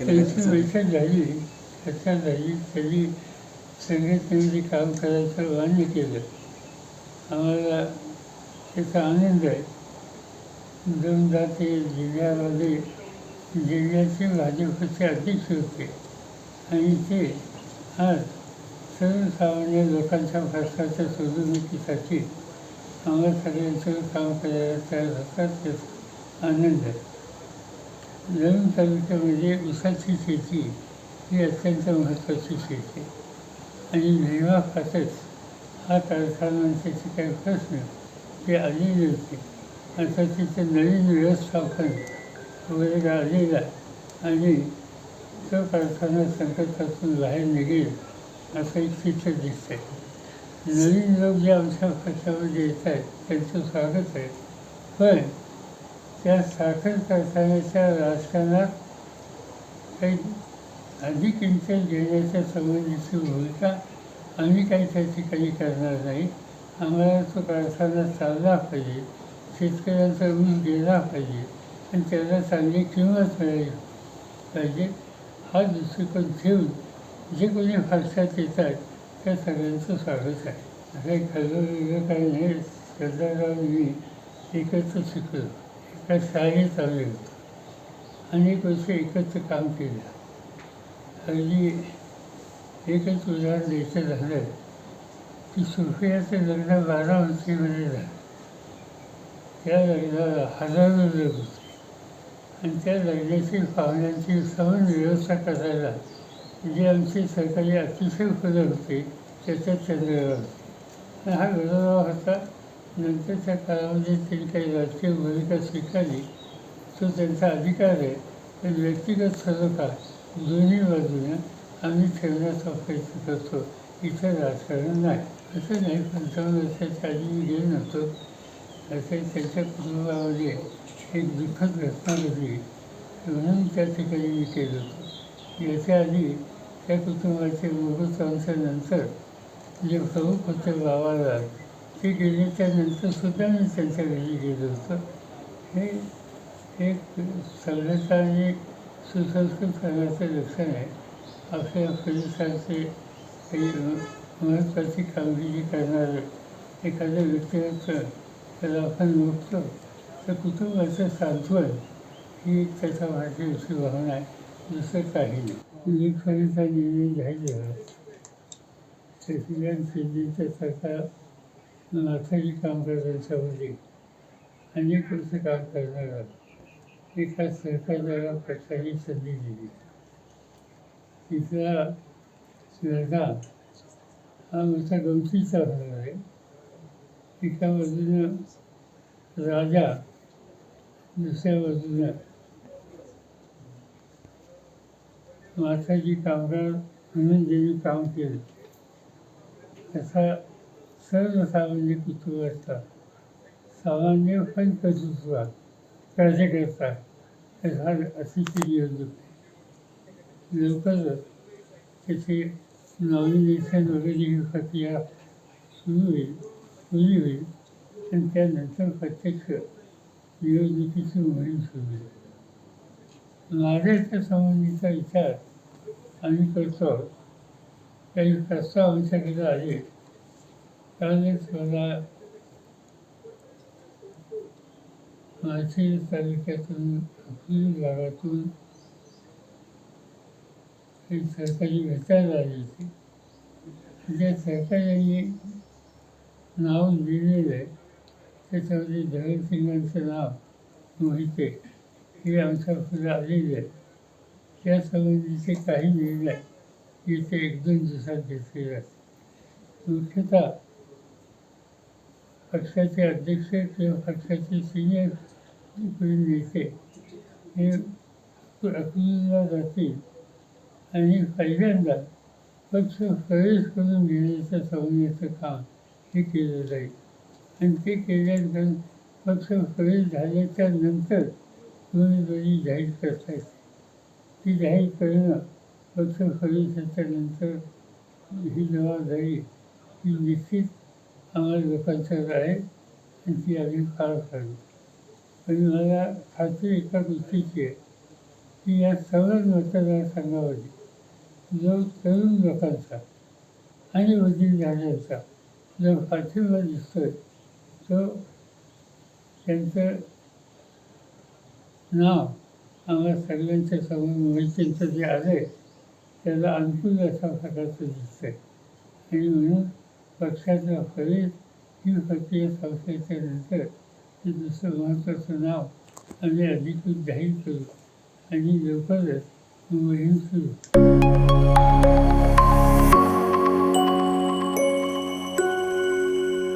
केलं त्यांची बैठक झाली चर्चा झाली त्यांनी संघटनेमध्ये काम करायचं मान्य केलं. आम्हाला त्याचा आनंद आहे. दोनदा ते जिल्ह्यामध्ये जिल्ह्याचे भाजपचे अध्यक्ष होते. आणि ते आज सर्वसामान्य लोकांच्या प्रश्नाच्या सोडवणुकीसाठी आम्हाला सगळ्यांचं काम करायला तयार होतात. त्याचा आनंद आहे. नवीन तालुक्यामध्ये म्हणजे ऊसाची शेती ही अत्यंत महत्त्वाची शेती आणि आणि नेमाफातच हा कारखान्यांचे काही प्रश्न ते आलेले होते आता तिथे नवीन व्यवस्थापन वगैरे आलेला आहे आणि तो कारखाना संकटातून बाहेर निघेल असं एक चित्र आहे नवीन लोक जे आमच्या पक्षामध्ये येत आहेत त्यांचं स्वागत आहे. पण त्या साखर कारखान्याच्या राजकारणात काही अधिक इंटरेस्ट घेण्याच्या संबंधीची भूमिका आम्ही काही त्या ठिकाणी करणार नाही. आम्हाला तो कारखाना चालला पाहिजे शेतकऱ्यांचा ऊस गेला पाहिजे आणि त्याला चांगली किंमत मिळाली पाहिजे हा दृष्टिकोन ठेवून जे कोणी फारशात येतात त्या सगळ्यांचं स्वागत आहे. असं काही खरं वेगळं काही नाही श्रद्धाराव मी एकत्र शिकलो त्या शाळेत आलो होतो. अनेक वर्ष एकत्र काम केलं. अगदी एकच उदाहरण द्यायचं झालं की सुफियाचं लग्न बारामतीमध्ये झालं. त्या लग्नाला हजारो लोक होते. आणि त्या लग्नाची पाहुण्यांची समान व्यवस्था करायला जे आमचे सरकारी अतिशय फुलं होते त्याच्यात चंद्रराव होते. हा गजराव होता नंतरच्या काळामध्ये त्यांनी काही राजकीय भूमिका स्वीकारली तो त्यांचा अधिकार आहे. पण व्यक्तिगत सलोखा दोन्ही बाजूनं आम्ही ठेवण्याचा प्रयत्न करतो. इथं राजकारण नाही. असं नाही पंचावन्न वर्षाच्या आधी मी गेलो नव्हतो. असं त्यांच्या कुटुंबामध्ये एक दुःखद घटना घडली. म्हणून त्या ठिकाणी मी केलं होतं. याच्या आधी त्या कुटुंबाचे मुघल नंतर जे प्रमुख होते गावाला ते गेल्याच्या नंतरसुद्धा मी त्यांच्या घरी गेलो होतो. हे एक सभ्यता आणि करण्याचं लक्षण आहे. आपल्या पोलिसांचे काही महत्त्वाची कामगिरी करणारं एखाद्या व्यक्तिमत्व त्याला आपण बघतो तर कुटुंबाचं सांत्वन ही त्याचा माझी भावना आहे. दुसरं काही नाही. लेखपरीचा निर्णय जाहीर झाला प्रेसिडेंट सरकार नाथाजी कामगारांच्यामध्ये अनेक वर्ष काम करणारा एका सरकारला प्रकारची संधी दिली. तिथला लढा हा मोठा गमतीचा भाग आहे. एका बाजूनं राजा दुसऱ्या बाजूनं माथाजी कामगार म्हणून ज्यांनी काम केलं. त्याचा सर्वसामान्य कुटुंबाचा सामान्य पण कर्तृत्व कार्यकर्ता अशी अतिशय निवडणूक लवकरच त्याचे नॉमिनेशन वगैरे ही प्रक्रिया सुरू होईल सुरू होईल. आणि त्यानंतर प्रत्यक्ष निवडणुकीची मोहीम सुरू होईल. माझ्याच्या संबंधीचा विचार आम्ही करतो. काही प्रस्ताव आमच्याकडे आले. त्यावेळेस मला माळशेज तालुक्यातून भागातून काही सरकारी भेटायला आली होती. ज्या सरकारने नाव लिहिलेलं आहे त्याच्यामध्ये धरणसिंगांचं नाव मोहिते हे आमच्याकडे पुढे आलेले आहे त्या संबंधीचे काही निर्णय इथे एक दोन दिवसात घेतले जाते मुख्यतः पक्षाचे अध्यक्ष किंवा पक्षाचे सिनियर कोणी नेते हे अकलूजला जातील आणि पहिल्यांदा पक्ष प्रवेश करून घेण्याचं सवयीचं काम हे केलं जाईल. आणि ते केल्यानंतर पक्ष प्रवेश झाल्याच्यानंतर उमेदवारी जाहीर करता येते. ती जाहीर करणं पक्ष प्रवेशाच्या नंतर ही जबाबदारी ही निश्चित आम्हाला लोकांच्या आहे आणि ती आम्ही पार पाडू पण मला खात्री एका गोष्टीची आहे की या सर्वच मतदारसंघामध्ये जो तरुण लोकांचा आणि वडीलधाऱ्यांचा जो पाठिंबा दिसतोय तो त्यांचं नाव आम्हाला सगळ्यांच्या समोर मोहितेंचं जे आलं त्याला अनुकूल अशा प्रकारचं दिसतंय. आणि म्हणून पक्षाच्या हवेत ही प्रक्रिया संस्थेच्या नंतर ते दुसरं महत्त्वाचं नाव आम्ही अधिकृत जाहीर करू आणि लवकरच मोहीम सुरू.